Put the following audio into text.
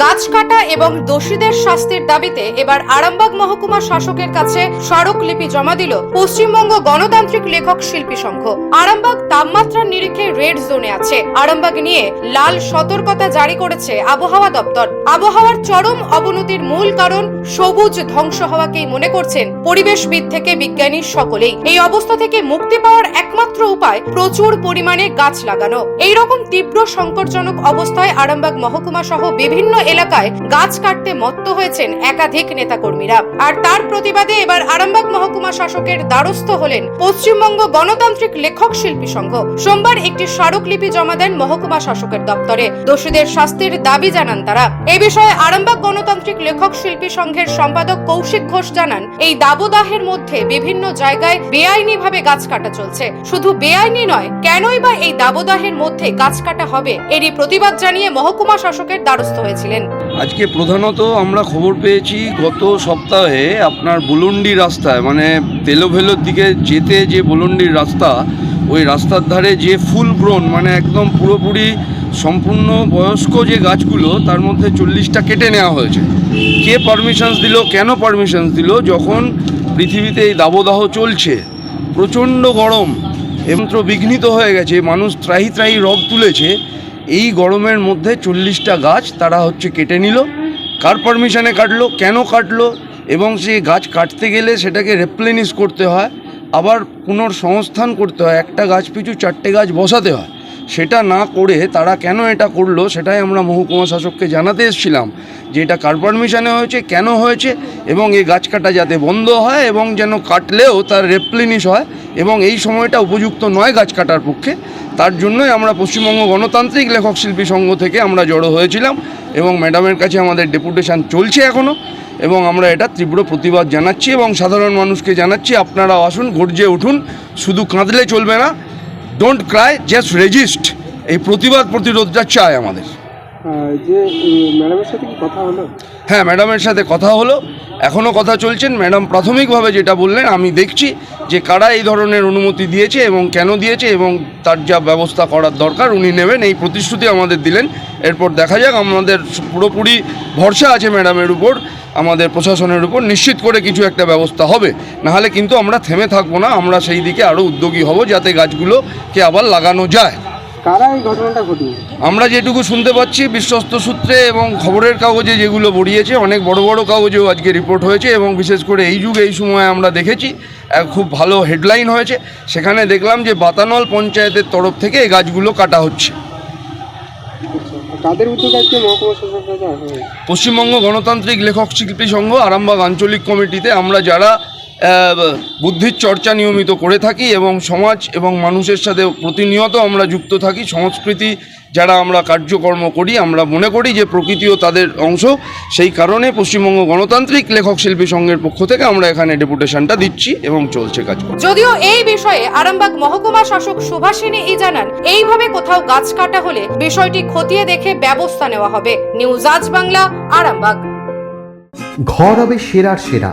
গাছ কাটা এবং দোষীদের শাস্তির দাবিতে এবার আরামবাগ মহকুমা শাসকের কাছে স্মারকলিপি জমা দিল পশ্চিমবঙ্গ গণতান্ত্রিক লেখক শিল্পী সংঘ। আরামবাগ তাপমাত্রার নিরিখে রেড জোনে আছে। আরামবাগ নিয়ে লাল সতর্কতা জারি করেছে আবহাওয়া দপ্তর। আবহাওয়ার চরম অবনতির মূল কারণ সবুজ ধ্বংস হওয়াকেই মনে করছেন পরিবেশবিদ থেকে বিজ্ঞানী সকলেই। এই অবস্থা থেকে মুক্তি পাওয়ার একমাত্র উপায় প্রচুর পরিমাণে গাছ লাগানো। এই রকম তীব্র সংকটজনক অবস্থায় আরামবাগ মহকুমা সহ বিভিন্ন এলাকায় গাছ কাটতে মত্ত হয়েছেন একাধিক নেতাকর্মীরা। আর তার প্রতিবাদে এবার আরামবাগ মহকুমা শাসকের দ্বারস্থ হলেন পশ্চিমবঙ্গ গণতান্ত্রিক লেখক শিল্পী সংঘ। সোমবার একটি স্মারকলিপি জমা দেন মহকুমা শাসকের দপ্তরে। দোষীদের শাস্তির দাবি জানান তারা। এ বিষয়ে আরামবাগ গণতান্ত্রিক লেখক শিল্পী সংঘের সম্পাদক কৌশিক ঘোষ জানান, এই দাবদাহের মধ্যে বিভিন্ন জায়গায় বেআইনি ভাবে গাছ কাটা চলছে। শুধু বেআইনি নয়, কেনই বা এই দাবদাহের মধ্যে গাছ কাটা হবে? এরই প্রতিবাদ জানিয়ে মহকুমা শাসকের দ্বারস্থ হয়েছিলেন আজকে প্রধানত আমরা খবর পেয়েছি গত সপ্তাহে আপনার বুলুন্ডি রাস্তায় মানে তেলোভেলোর দিকে যেতে যে বুলুন্ডির রাস্তা, ওই রাস্তার ধারে যে ফুল গ্রোন মানে একদম পুরোপুরি সম্পূর্ণ বয়স্ক যে গাছগুলো, তার মধ্যে চল্লিশটা কেটে নেওয়া হয়েছে। কে পারমিশনস দিল, কেন পারমিশনস দিল, যখন পৃথিবীতে এই দাবদাহ চলছে, প্রচণ্ড গরম এমন্ত্র বিঘ্নিত হয়ে গেছে, মানুষ ত্রাহি ত্রাহি রব তুলেছে এই গরমের মধ্যে চল্লিশটা গাছ তারা হচ্ছে কেটে নিল। কার পারমিশনে কাটলো, কেন কাটলো, এবং সেই গাছ কাটতে গেলে সেটাকে রেপ্লেনিশ করতে হয়, আবার পুনর্সংস্থান করতে হয়। একটা গাছ পিছু চারটে গাছ বসাতে হয়। সেটা না করে তারা কেন এটা করল সেটাই আমরা মহকুমা শাসককে জানাতে এসেছিলাম যে এটা কার পারমিশনে হয়েছে, কেন হয়েছে, এবং এই গাছ কাটা যাতে বন্ধ হয় এবং যেন কাটলেও তার রেপ্লেনিশ হয়, এবং এই সময়টা উপযুক্ত নয় গাছ কাটার পক্ষে। তার জন্যই আমরা পশ্চিমবঙ্গ গণতান্ত্রিক লেখক শিল্পী সংঘ থেকে আমরা জড়ো হয়েছিলাম এবং ম্যাডামের কাছে আমাদের ডেপুটেশন চলছে এখনও এবং আমরা এটা তীব্র প্রতিবাদ জানাচ্ছি এবং সাধারণ মানুষকে জানাচ্ছি আপনারা আসুন, গর্জে উঠুন, শুধু কাঁদলে চলবে না ডোন্ট ক্রাই জাস্ট রেজিস্ট এই প্রতিবাদ প্রতিরোধটা চাই আমাদের। যে ম্যাডামের সাথে কি কথা হলো? হ্যাঁ ম্যাডামের সাথে কথা হলো। এখনও কথা চলছেন ম্যাডাম প্রাথমিকভাবে যেটা বললেন আমি দেখছি। যে কারা এই ধরনের অনুমতি দিয়েছে এবং কেন দিয়েছে এবং তার যা ব্যবস্থা করার দরকার উনি নেবেন, এই প্রতিশ্রুতি আমাদের দিলেন। এরপর দেখা যাক, আমাদের পুরোপুরি ভরসা আছে ম্যাডামের উপর, আমাদের প্রশাসনের উপর, নিশ্চিত করে কিছু একটা ব্যবস্থা হবে। নাহলে কিন্তু আমরা থেমে থাকব না, আমরা সেই দিকে আরও উদ্যোগী হব যাতে গাছগুলোকে আবার লাগানো যায়। কারা এই ঘটনাটা ঘটিয়েছে আমরা যেটুকু শুনতে পাচ্ছি বিশ্বস্ত সূত্রে এবং খবরের কাগজে যেগুলো বড়িয়েছে অনেক বড় বড় কাগজেও আজকে রিপোর্ট হয়েছে এবং বিশেষ করে এই যুগে এই সময় আমরা দেখেছি খুব ভালো হেডলাইন হয়েছে। সেখানে দেখলাম যে বাতানল পঞ্চায়েতের তরফ থেকে এই গাছগুলো কাটা হচ্ছে। আচ্ছা, উদ্যোগ আজকে? পশ্চিমবঙ্গ গণতান্ত্রিক লেখক শিল্পী সংঘ আরামবাগ আঞ্চলিক কমিটিতে আমরা যারা বুদ্ধির চর্চা নিয়মিত করে থাকি এবং সমাজ এবং মানুষের সাথে প্রতিনিয়ত আমরা যুক্ত থাকি। সংস্কৃতি যারা আমরা কার্যকর্ম করি আমরা মনে করি যে প্রকৃতিও তাদের অংশ। সেই কারণে পশ্চিমবঙ্গ গণতান্ত্রিক লেখক শিল্পী সংঘের পক্ষ থেকে আমরা এখানে ডেপুটেশনটা দিচ্ছি এবং চলছে কাজ যদিও এই বিষয়ে আরামবাগ মহকুমা শাসক সুভাষিনী ই জানান এইভাবে কোথাও গাছ কাটা হলে বিষয়টি খতিয়ে দেখে ব্যবস্থা নেওয়া হবে। নিউজ আজ বাংলা আরামবাগ। ঘর হবে সেরার সেরা।